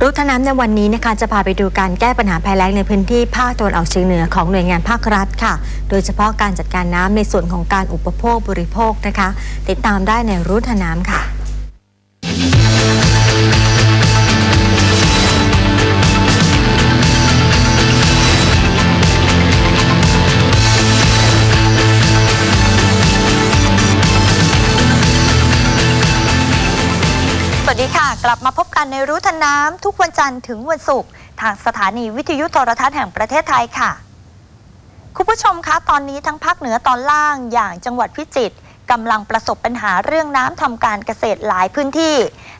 รู้ทน้ำในวันนี้นะคะจะพาไปดูการแก้ปัญหาภัยแล้งในพื้นที่ภาคตะวันออกเฉียงเหนือของหน่วยงานภาครัฐค่ะ โดยเฉพาะการจัดการน้ำในส่วนของการอุปโภคบริโภคนะคะ ติดตามได้ในรู้ทน้ำค่ะ กลับมาพบกันในรู้ทันน้ำทุกวันจันทร์ถึงวันศุกร์ทางสถานีวิทยุโทรทัศน์แห่งประเทศไทยค่ะ คุณผู้ชมคะตอนนี้ทั้งภาคเหนือตอนล่างอย่างจังหวัดพิจิตรกำลังประสบปัญหาเรื่องน้ำทำการเกษตรหลายพื้นที่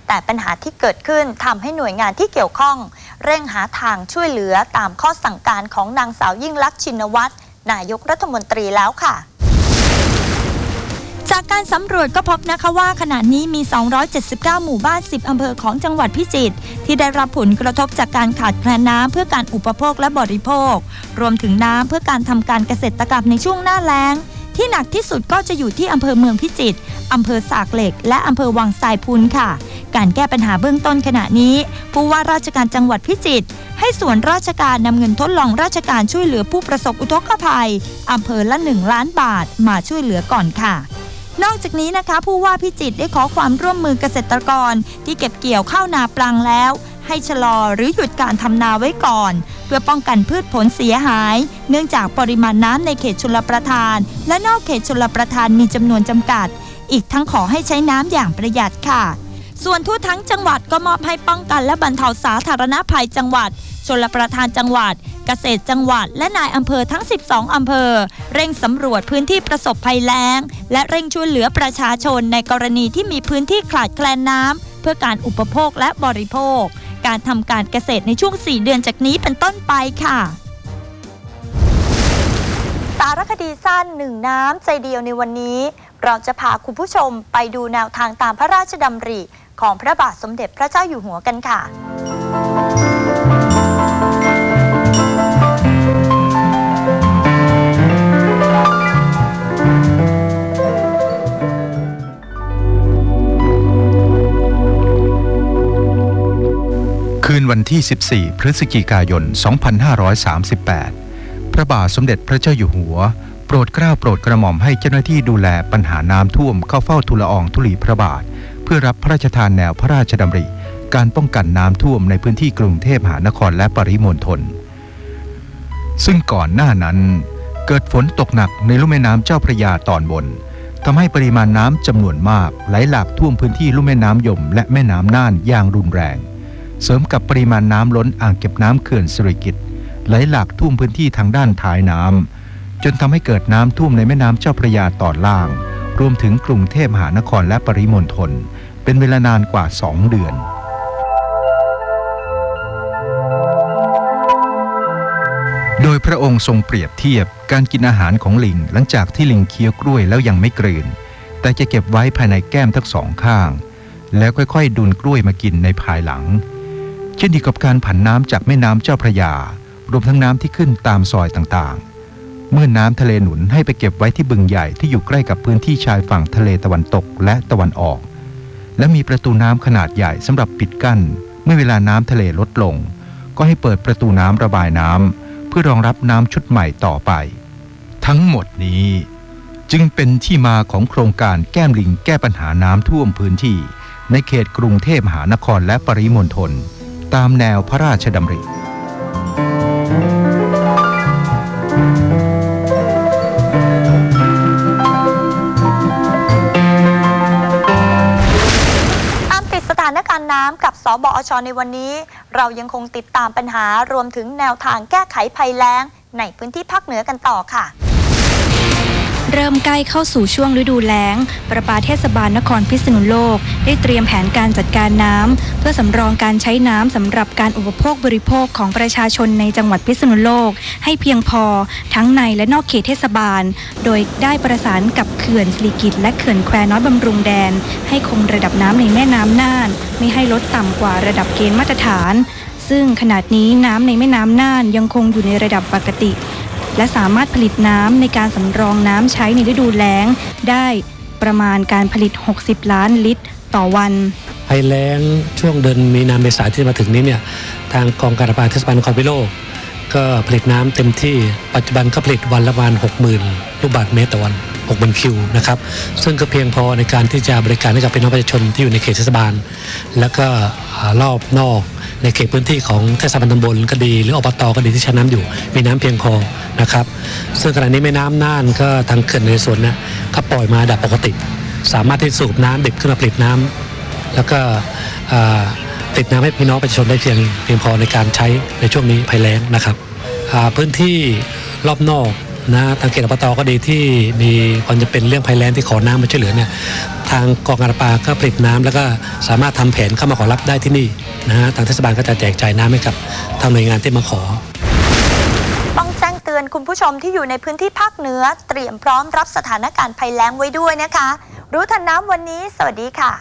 แต่ปัญหาที่เกิดขึ้นทำให้หน่วยงานที่เกี่ยวข้อง เร่งหาทางช่วยเหลือตามข้อสั่งการของนางสาวยิ่งลักษณ์ชินวัตรนายกรัฐมนตรีแล้วค่ะ จากการสำรวจก็พบนะคะว่าขณะนี้มี 279 หมู่บ้าน 10 อำเภอของจังหวัดพิจิตรที่ได้รับผลกระทบจากการขาดแคลนน้ำเพื่อการอุปโภคและบริโภค รวมถึงน้ำเพื่อการทำการเกษตรกรรมในช่วงหน้าแล้ง ที่หนักที่สุดก็จะอยู่ที่อำเภอเมืองพิจิตรอำเภอสากเหล็ก และอำเภอวังทรายพุนค่ะ การแก้ปัญหาเบื้องต้นขณะนี้ ผู้ว่าราชการจังหวัดพิจิตรให้ส่วนราชการนำเงินทดลองราชการช่วยเหลือผู้ประสบอุทกภัยอำเภอละ 1 ล้านบาท มาช่วยเหลือก่อนค่ะ นอกจากนี้นะคะ ผู้ว่าพิจิตรได้ขอความร่วมมือเกษตรกร ที่เก็บเกี่ยวข้าวนาปลังแล้ว ให้ชะลอหรือหยุดการทำนาไว้ก่อน เพื่อป้องกันพืชผลเสียหาย เนื่องจากปริมาณน้ำในเขตชลประทาน และนอกเขตชลประทานมีจำนวนจำกัด อีกทั้งขอให้ใช้น้ำอย่างประหยัดค่ะ ส่วนทั่วทั้งจังหวัดก็มอบให้ป้องกันและบรรเทาสาธารณภัยจังหวัดชลประทานจังหวัด เกษตรจังหวัด และนายอำเภอทั้ง 12 อำเภอ เร่งสำรวจพื้นที่ประสบภัยแล้ง และเร่งช่วยเหลือประชาชนในกรณีที่มีพื้นที่ขาดแคลนน้ำเพื่อการอุปโภคและบริโภค การทำการเกษตรในช่วง 4 เดือนจากนี้เป็นต้นไปค่ะสารคดีสั้นหนึ่งน้ำใจเดียวในวันนี้ เราจะพาคุณผู้ชมไปดูแนวทางตามพระราชดำริ ของพระบาทสมเด็จพระเจ้าอยู่หัวกันค่ะ วันที่ 14 พฤศจิกายน 2538 พระบาทสมเด็จพระเจ้าอยู่หัว โปรดเกล้าโปรดกระหม่อมให้เจ้าหน้าที่ดูแลปัญหาน้ำท่วมเข้าเฝ้าทุลอองทุลีพระบาท เพื่อรับพระราชทานแนวพระราชดำริ การป้องกันน้ำท่วมในพื้นที่กรุงเทพมหานครและปริมณฑลซึ่งก่อนหน้านั้นเกิดฝนตกหนักในลุ่มแม่น้ำเจ้าพระยาตอนบนทำให้ปริมาณน้ำจำนวนมากไหลหลากท่วมพื้นที่ลุ่มแม่น้ำยมและแม่น้ำน่านอย่างรุนแรง เสริมกับปริมาณน้ำล้นอ่างเก็บน้ำเขื่อนสิริกิตไหลหลากท่วมพื้นที่ทางด้านท้ายน้ำจนทำให้เกิดน้ำท่วมในแม่น้ำเจ้าพระยาตอนล่าง รวมถึงกรุงเทพมหานครและปริมณฑลเป็นเวลานานกว่า 2 เดือนโดยพระองค์ทรงเปรียบเทียบการกินอาหารของลิงหลังจากที่ลิงเคี้ยวกล้วยแล้วยังไม่กลืน แต่จะเก็บไว้ภายในแก้มทั้งสองข้าง แล้วค่อยๆ ดูนกล้วยมากินในภายหลัง เช่นเดียวกับการผันน้ำจากแม่น้ำเจ้าพระยา รวมทั้งน้ำที่ขึ้นตามซอยต่างๆ เมื่อน้ำทะเลหนุนให้ไปเก็บไว้ที่บึงใหญ่ที่อยู่ใกล้กับพื้นที่ชายฝั่งทะเลตะวันตกและตะวันออก และมีประตูน้ำขนาดใหญ่สำหรับปิดกั้น เมื่อเวลาน้ำทะเลลดลง ก็ให้เปิดประตูน้ำระบายน้ำเพื่อรองรับน้ำชุดใหม่ต่อไป ทั้งหมดนี้จึงเป็นที่มาของโครงการแก้มลิงแก้ปัญหาน้ำท่วมพื้นที่ ในเขตกรุงเทพมหานครและปริมณฑล ตามแนวพระราชดำริตามติดสถานการณ์น้ำกับสบอชในวันนี้ เรายังคงติดตามปัญหารวมถึงแนวทางแก้ไขภัยแล้ง ในพื้นที่ภาคเหนือกันต่อค่ะ เริ่มใกล้เข้าสู่ช่วงฤดูแล้ง ประปาเทศบาลนครพิษณุโลก ได้เตรียมแผนการจัดการน้ำ เพื่อสำรองการใช้น้ำสำหรับการอุปโภคบริโภคของประชาชนในจังหวัดพิษณุโลก ให้เพียงพอทั้งในและนอกเขตเทศบาล โดยได้ประสานกับเขื่อนสิริกิตและเขื่อนแควน้อยบำรุงแดน ให้คงระดับน้ำในแม่น้ำน่าน ไม่ให้ลดต่ำกว่าระดับเกณฑ์มาตรฐาน ซึ่งขณะนี้น้ำในแม่น้ำน่านยังคงอยู่ในระดับปกติ และสามารถผลิตน้ำในการสำรองน้ำใช้ในฤดูแล้ง ได้ประมาณการผลิต 60 ล้านลิตรต่อวันภัยแล้งช่วงเดือนมีนาเมษาที่มาถึงนี้เนี่ยทางกองการประปาเทศบาลนครพิโลกก็ผลิตน้ำเต็มที่ปัจจุบันก็ผลิตวันละประมาณ60,000ลูกบาศก์เมตรต่อวัน60,000คิวนะครับซึ่งก็เพียงพอในการที่จะบริการให้กับพี่น้องประชาชนที่อยู่ในเขตเทศบาล แล้วก็รอบนอก ในเขตพื้นที่ของเทศบาลตำบลก็ดี หรืออบตก็ดีที่ใช้น้ำอยู่ มีน้ำเพียงพอนะครับ ซึ่งขณะนี้แม่น้ำน่านก็ทางเขื่อนในส่วนนะก็ปล่อยมาดับปกติ สามารถที่สูบน้ำดิบขึ้นมาผลิตน้ำแล้วก็อ่าผลิตน้ำให้พี่น้องประชาชนได้เพียงเพียงพอในการใช้ในช่วงนี้ภัยแล้งนะครับพื้นที่รอบนอก นะทางเขตอบตก็ดีที่มีความจะเป็นเรื่องภัยแล้งที่ขอน้ำมาช่วยเหลือเนี่ยทางกองการปาก็ผลิตน้ำแล้วก็สามารถทำแผนเข้ามาขอรับได้ที่นี่นะฮะทางเทศบาลก็จะแจกจ่ายน้ำให้กับทางหน่วยงานที่มาขอต้องแจ้งเตือนคุณผู้ชมที่อยู่ในพื้นที่ภาคเหนือ เตรียมพร้อมรับสถานการณ์ภัยแล้งไว้ด้วยนะคะ รู้ทันน้ำวันนี้ สวัสดีค่ะ